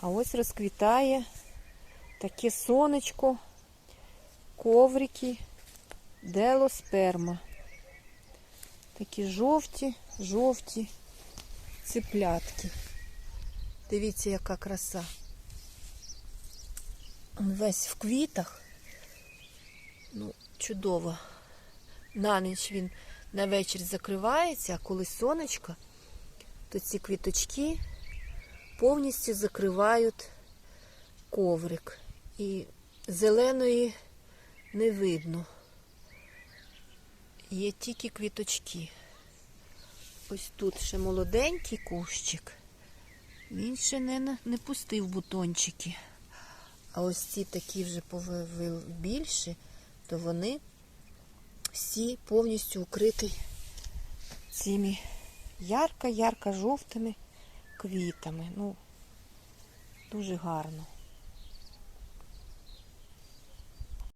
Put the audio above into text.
А ось розквітає таке сонечко, коврики, делосперма. Такі жовті, жовті циплятки. Дивіться, яка краса. Он Весь в квітах. Ну, чудово. На ніч він на вечір закривається, а коли сонечко, то ці квіточки повністю закривають коврик. І зеленої не видно. Є тільки квіточки. Ось тут ще молоденький кущик. Він ще не, не пустив бутончики. А ось ці такі вже повели більші, то вони всі повністю укриті цими ярко-ярко жовтими квітами. Ну, дуже гарно.